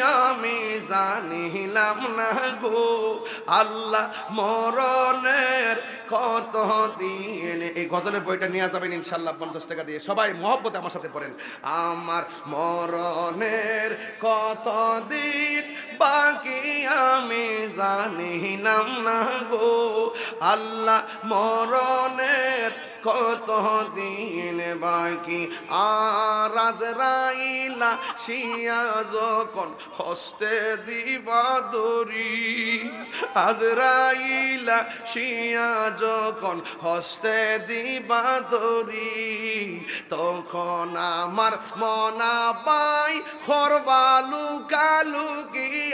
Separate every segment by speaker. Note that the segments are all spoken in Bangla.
Speaker 1: আমি জানিলাম না গো, আল্লাহ মরণের কত দিন এই গজলের বইটা নিয়ে যাবেন ইনশাল্লাহ পঞ্চাশ টাকা দিয়ে। সবাই মহব্বতে আমার সাথে পড়েন। আমার মরণের কত দিন বাকি আমি জানিলাম না গো। আল্লাহ মরণের কত দিন বাকি? আর আজরাইলা শিয়া যখন হস্তে দিবা দরি আজরাইলা শিয়া যখন হস্তে দিবা দরি তখন আমার মনা পাই খরবালু কালু কি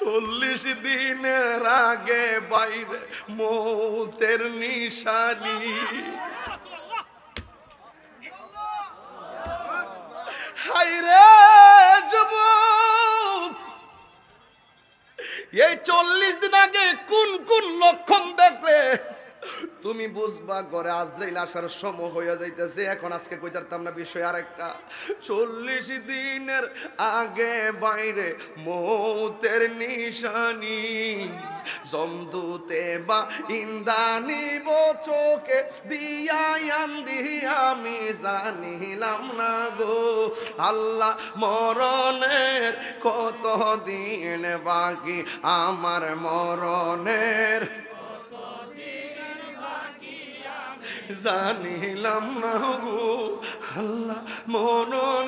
Speaker 1: চল্লিশ দিনের আগে বাইরে মৌতের নিশানি। হাইরে যুব এই চল্লিশ দিন আগে কোন কোন লক্ষণ দেখলে তুমি বুঝবা, ঘরে আজরাইল আসার সময় হইয়া যাইতেছে। এখন আজকে কইতারতাম না, বিষয় আরেকটা। চল্লিশ দিনের আগে বাইরে মৌতের নিশানি, জমদুতে বা ইন্দানি চোখে দিয়া আমি জানিলাম না গো। আল্লাহ মরণের কত দিন বাকি? আমার মরণের জানিলাম না গো আল্লাহ মননের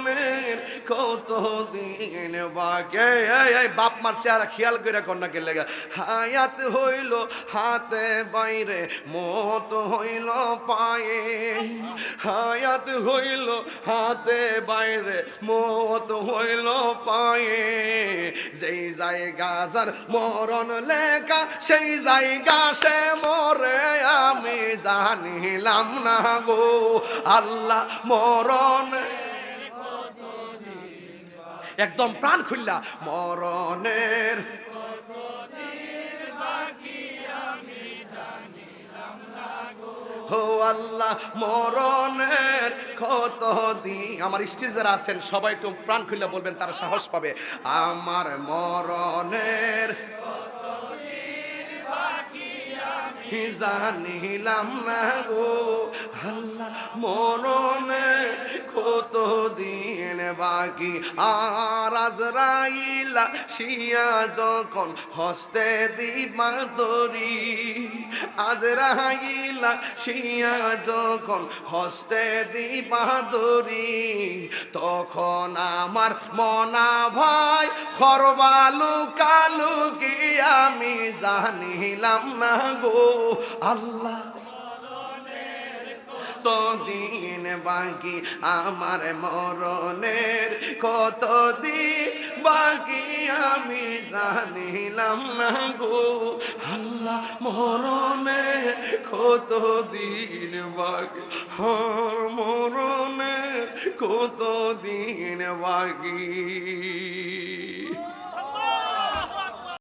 Speaker 1: কত দিন বাকে? এই, বাপ মার চেহারা খেয়াল করে কন্যাকে লেগে হায়াত হইল হাতে বাইরে মত হইল পায়ে। হায়াত হইল হাতে বাইরে মত হইল পায়ে। যেই জায়গা যার মরণ লেখা সেই জায়গা সে মরে আমি জানিলাম না গো। আল্লাহ মরণ একদম প্রাণ খুললা। মরণের হো আল্লাহ, মরণের কত দিন আমার স্টেজের আছেন, সবাই একটু প্রাণ খুলে বলবেন, তারা সাহস পাবে। আমার মরণের জানিলাম না গো? আল্লাহ, মরণের বাকি আর আজরাইলা শিয়া যখন হস্তে দিবা দরি আজরাইলা শিয়া যখন হস্তে দিবা দরি তখন আমার মনা ভাই খরবালু কালু কি আমি জানিলাম না গো আল্লাহ। দিন বাকি আমার মরণের? কত দিন বাকি আমি জানিলাম না গো। আল্লাহ মরণে কত দিন বাকি? হর মরণের কত দিন বাকি?